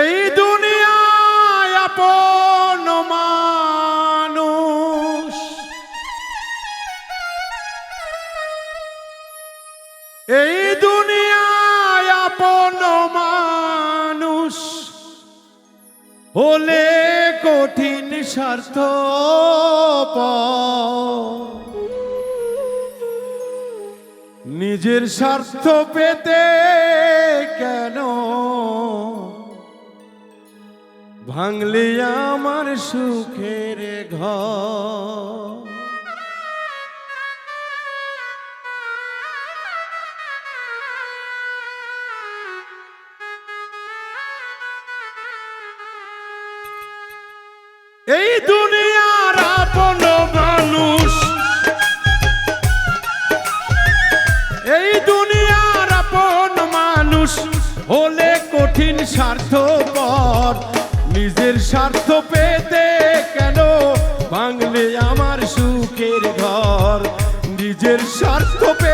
এই দুনিয়ায় আপন মানুষ। এই দুনিয়ায় আপন মানুষ হলে কঠিন স্বার্থ নিজের স্বার্থ পেতে কেন ভাঙলে আমার সুখের ঘর। এই দুনিয়ার পেতে কেন বাংলে আমার সুখের ঘর? নিজের স্বার্থ পেতে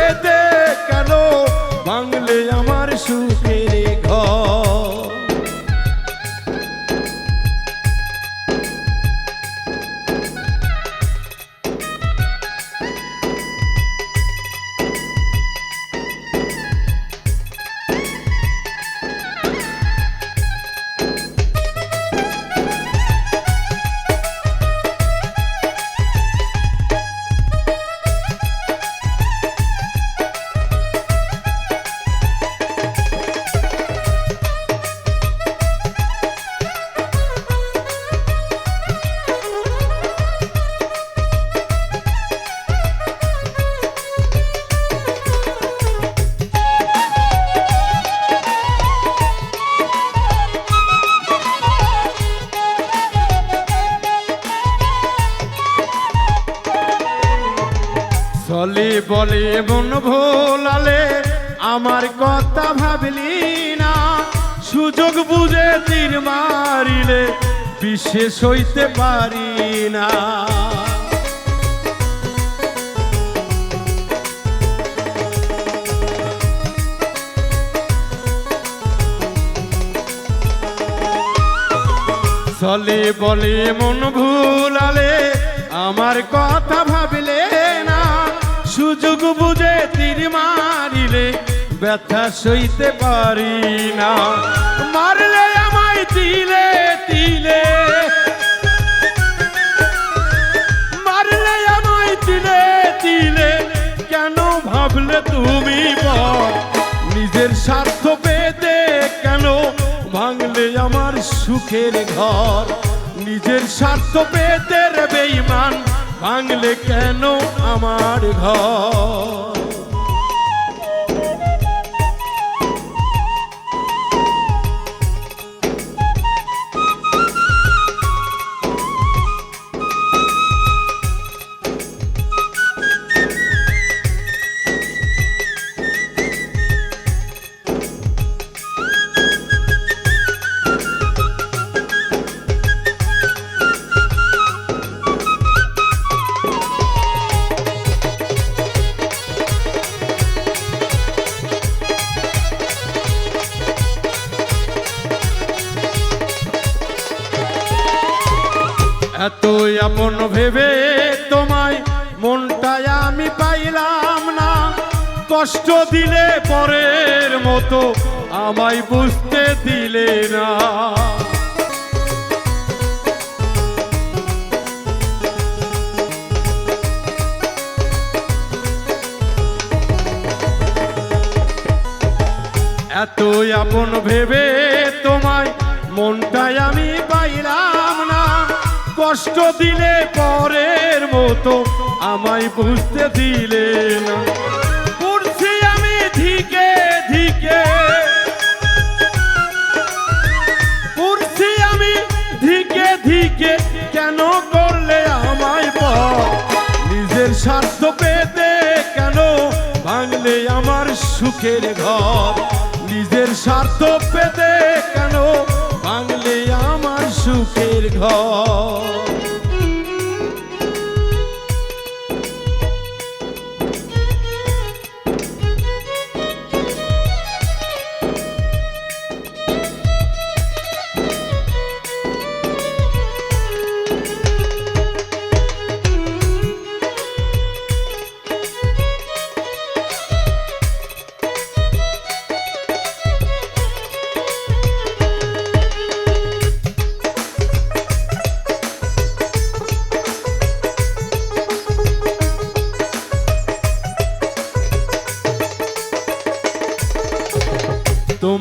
চলে বলে মন ভোলালে, আমার কথা ভাবলি না। সুযোগ বুঝে তীর মারিলে, বিশেষ হইতে পারি না। চলে বলে মন ভুলালে, আমার কথা সুযোগ বুঝে তীর মারিলে ব্যথা সইতে পারি না। মারলে আমায় তিলে তিলে। মারলে আমায় তিলে তিলে। কেন ভাবলে তুমি বল নিজের স্বার্থ পেতে কেন ভাঙলে আমার সুখের ঘর? নিজের স্বার্থ পেতে রে বেঈমান ভাঙলে কেন আমার ঘর? এতই আপন ভেবে তোমায় মনটাই আমি পাইলাম না। কষ্ট দিলে পরের মতো আমায় বুঝতে দিলে না। এতই আপন ভেবে তোমায় মনটাই আমি না কষ্ট দিলে পরের মতো আমায় বুঝতে দিলে না। পড়ছি আমি ধিকে ধিকে। আমি ধিকে ধিকে, কেন করলে আমায় পর নিজের স্বার্থ পেতে কেন ভাঙলে আমার সুখের ঘর? নিজের স্বার্থ পেতে কেন ভাঙলে আমার সুখের ঘর।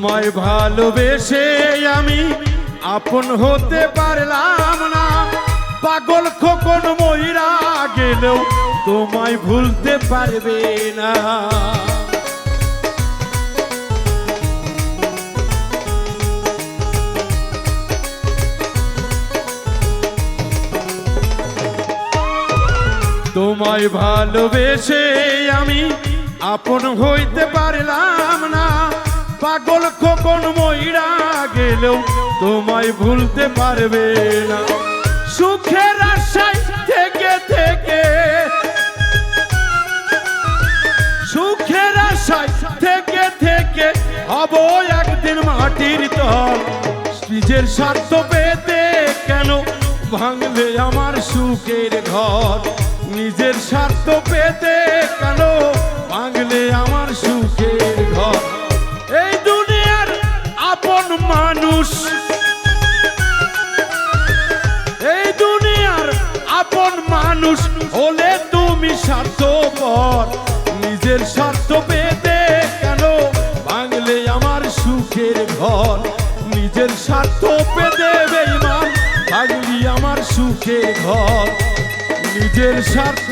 তোমায় ভালোবেসে আমি আপন হতে পারলাম না। পাগল খোকন ময়রা গেলেও তোমায় ভুলতে পারবে না। তোমায় ভালোবেসে আমি আপন হইতে পারলাম না। পাগল খোকন ময়রা গেলেও তোমায় ভুলতে পারবে না। সুখের আশায় থেকে থেকে, সুখের আশায় থেকে থেকে হব একদিন মাটির তল। নিজের স্বার্থ পেতে কেন ভাঙলে আমার সুখের ঘর? নিজের স্বার্থ পেতে কেন ভাঙলে আমার সুখের ঘর? নিজের স্বার্থ পেতে বেইমান আগুলি আমার সুখে ঘর। নিজের স্বার্থ